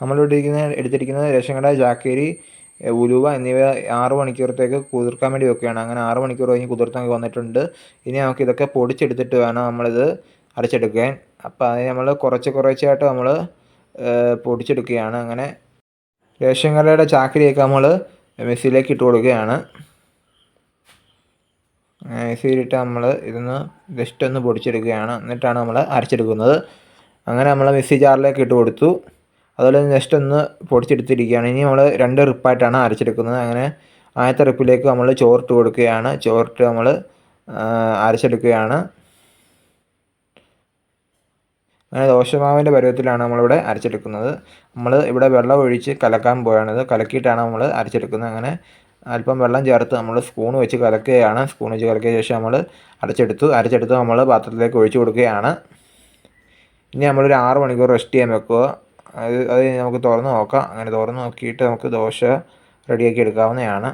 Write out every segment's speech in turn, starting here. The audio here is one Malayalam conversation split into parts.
നമ്മളിവിടെ ഇരിക്കുന്ന എടുത്തിരിക്കുന്നത് രേഷൻകട ചാക്കേരി ഉലുവ എന്നിവ ആറ് മണിക്കൂറത്തേക്ക് കുതിർക്കാൻ വേണ്ടി വെക്കുകയാണ്. അങ്ങനെ ആറ് മണിക്കൂർ കഴിഞ്ഞ് കുതിർത്തൊക്കെ വന്നിട്ടുണ്ട്. ഇനി നമുക്ക് ഇതൊക്കെ പൊടിച്ചെടുത്തിട്ട് വേണം നമ്മളിത് അരച്ചെടുക്കാൻ. അപ്പോൾ അതിന് നമ്മൾ കുറച്ച് കുറച്ചായിട്ട് നമ്മൾ പൊടിച്ചെടുക്കുകയാണ്. അങ്ങനെ റേഷൻ കടയുടെ ചാക്കരിയൊക്കെ നമ്മൾ മിക്സിയിലേക്ക് ഇട്ട് കൊടുക്കുകയാണ്. മിക്സിയിലിട്ട് നമ്മൾ ഇതൊന്ന് ജസ്റ്റ് ഒന്ന് പൊടിച്ചെടുക്കുകയാണ്. എന്നിട്ടാണ് നമ്മൾ അരച്ചെടുക്കുന്നത്. അങ്ങനെ നമ്മൾ മിക്സി ജാറിലേക്ക് ഇട്ട് കൊടുത്തു. അതുപോലെ തന്നെ ജസ്റ്റ് ഒന്ന് പൊടിച്ചെടുത്തിരിക്കുകയാണ്. ഇനി നമ്മൾ രണ്ട് റിപ്പായിട്ടാണ് അരച്ചെടുക്കുന്നത്. അങ്ങനെ ആദ്യത്തെ റിപ്പിലേക്ക് നമ്മൾ ചോറിട്ട് കൊടുക്കുകയാണ്. ചോറിട്ട് നമ്മൾ അരച്ചെടുക്കുകയാണ്. അങ്ങനെ ദോശമാവിന്റെ പരുവത്തിലാണ് നമ്മളിവിടെ അരച്ചെടുക്കുന്നത്. നമ്മൾ ഇവിടെ വെള്ളം ഒഴിച്ച് കലക്കാൻ പോയാണിത് കലക്കിയിട്ടാണ് നമ്മൾ അരച്ചെടുക്കുന്നത്. അങ്ങനെ അല്പം വെള്ളം ചേർത്ത് നമ്മൾ സ്പൂൺ വെച്ച് കലക്കുകയാണ്. സ്പൂൺ വെച്ച് കലക്കിയ ശേഷം നമ്മൾ അരച്ചെടുത്തു. അരച്ചെടുത്ത് നമ്മൾ പാത്രത്തിലേക്ക് ഒഴിച്ചു കൊടുക്കുകയാണ്. ഇനി നമ്മളൊരു ആറ് മണിക്കൂർ റെസ്റ്റ് ചെയ്യാൻ വെക്കുക. അത് അത് നമുക്ക് തുറന്ന് നോക്കാം. അങ്ങനെ തുറന്ന് നോക്കിയിട്ട് നമുക്ക് ദോശ റെഡിയാക്കി എടുക്കാവുന്നതാണ്.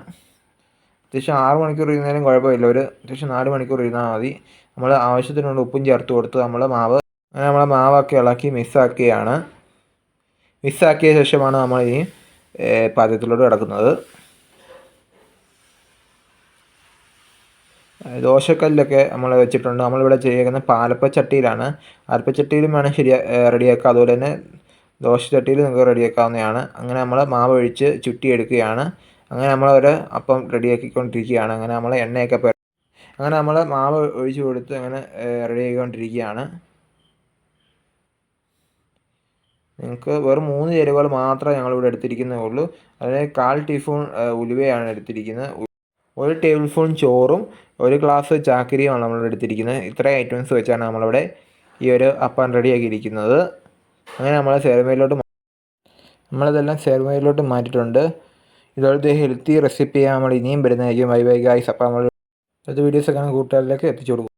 അത്യാവശ്യം ആറ് മണിക്കൂർ ഇരുന്നാലും കുഴപ്പമില്ല. ഒരു അത്യാവശ്യം നാല് മണിക്കൂർ ഇരുന്നാൽ മതി. നമ്മൾ ആവശ്യത്തിനുള്ള ഉപ്പും ചേർത്ത് കൊടുത്ത് നമ്മൾ മാവ് അങ്ങനെ നമ്മളെ മാവൊക്കെ ഇളക്കി മിസ്സാക്കിയാണ് മിസ്സാക്കിയ ശേഷമാണ് നമ്മൾ ഈ പാചകത്തിലോട്ട് കിടക്കുന്നത്. ദോശക്കല്ലൊക്കെ നമ്മൾ വെച്ചിട്ടുണ്ട്. നമ്മളിവിടെ ചെയ്യുന്ന പാലപ്പച്ചട്ടിയിലാണ്. പാലപ്പച്ചട്ടിയിലും വേണം ശരിയാ റെഡിയാക്കുക. അതുപോലെ തന്നെ ദോശച്ചട്ടിയിൽ നിങ്ങൾക്ക് റെഡിയാക്കാവുന്നതാണ്. അങ്ങനെ നമ്മൾ മാവ് ഒഴിച്ച് ചുറ്റിയെടുക്കുകയാണ്. അങ്ങനെ നമ്മൾ ഒരു അപ്പം റെഡിയാക്കിക്കൊണ്ടിരിക്കുകയാണ്. അങ്ങനെ നമ്മൾ എണ്ണയൊക്കെ അങ്ങനെ നമ്മൾ മാവ് ഒഴിച്ച് കൊടുത്ത് അങ്ങനെ റെഡിയാക്കിക്കൊണ്ടിരിക്കുകയാണ് നിങ്ങൾക്ക് വെറും മൂന്ന് ചേരുവകൾ മാത്രമേ ഞങ്ങളിവിടെ എടുത്തിരിക്കുന്നേ ഉള്ളൂ അതിന് കാൽ ടീസ്പൂൺ ഉലുവയാണ് എടുത്തിരിക്കുന്നത്. ഒരു ടേബിൾ സ്പൂൺ ചോറും ഒരു ഗ്ലാസ് ചാക്കരിയുമാണ് നമ്മൾ എടുത്തിരിക്കുന്നത്. ഇത്രയും ഐറ്റംസ് വെച്ചാണ് നമ്മളിവിടെ ഈ ഒരു അപ്പം റെഡിയാക്കിയിരിക്കുന്നത്. അങ്ങനെ നമ്മൾ സേർമയിലോട്ട് നമ്മളിതെല്ലാം സേർമയിലോട്ട് മാറ്റിയിട്ടുണ്ട്. ഇതുപോലത്തെ ഹെൽത്തി റെസിപ്പിയാണ് നമ്മൾ ഇനിയും വരുന്നതായിരിക്കും. ബൈ ഗായ്സ് അപ്പോൾ നമ്മൾ അടുത്ത വീഡിയോസൊക്കെ കൂട്ടുകാരിലേക്ക് എത്തിച്ചു കൊടുക്കും